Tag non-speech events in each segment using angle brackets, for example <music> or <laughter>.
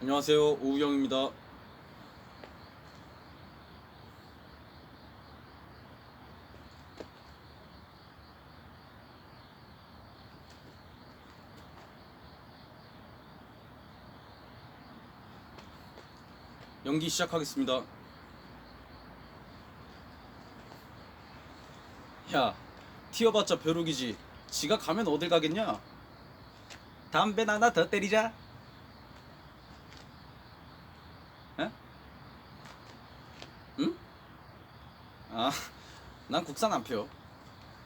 안녕하세요 오우영입니다. 연기 시작하겠습니다. 야, 튀어봤자 벼룩이지. 지가 가면 어딜 가겠냐? 담배 하나 더 때리자. 아, 난 국산 안 펴.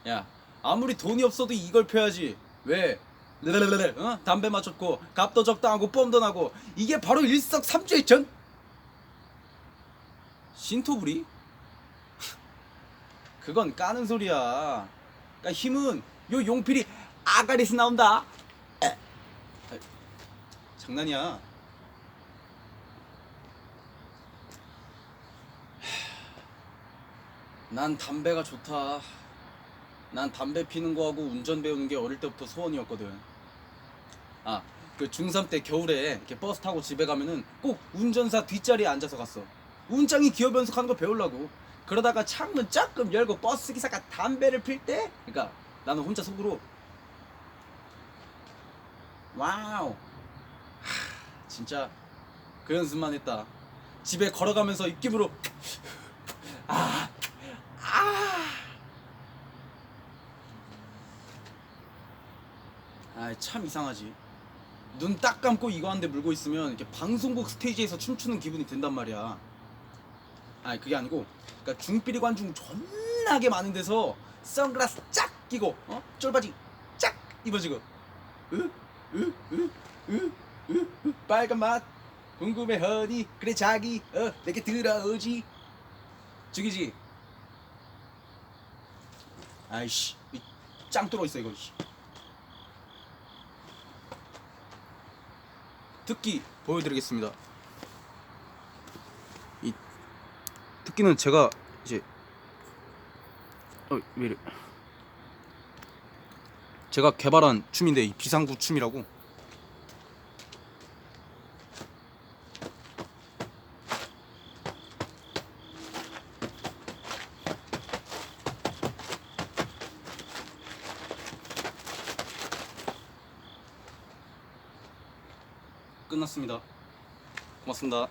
야, 아무리 돈이 없어도 이걸 펴야지. 왜? 르르르르, 어? 담배 맞췄고, 값도 적당하고, 뽐도 나고, 이게 바로 일석삼조의 전. 신토부리? <laughs> 그건 까는 소리야. 그러니까 힘은 요 용필이 아가리에서 나온다. 장난이야. 난 담배가 좋다. 난 담배 피는 거하고 운전 배우는 게 어릴 때부터 소원이었거든. 아, 그 중3 때 겨울에 이렇게 버스 타고 집에 가면은 꼭 운전사 뒷자리에 앉아서 갔어. 운짱이 기어 변속하는 거 배우려고. 그러다가 창문 조금 열고 버스 기사가 담배를 필 때, 그러니까 나는 혼자 속으로 와우, 하, 진짜 그 연습만 했다. 집에 걸어가면서 입김으로 아, 아. 아, 참 이상하지. 눈 딱 감고 이거 한 대 물고 있으면 이렇게 방송국 스테이지에서 춤추는 기분이 든단 말이야. 아니 그게 아니고, 그러니까 중삐리 관중 존나게 많은 데서 선글라스 쫙 끼고, 어? 쫄바지 쫙 입어지고, 으, 으, 으, 으, 으, 으, 빨간 맛? 궁금해 허니? 그래 자기? 어? 내게 들어오지? 죽이지. 아이씨, 이짱 뚫어 있어 이거. 씨. 특기 보여드리겠습니다. 이 특기는 제가 이제 어 왜 이래? 제가 개발한 춤인데 이 비상구 춤이라고. 끝났습니다. 고맙습니다.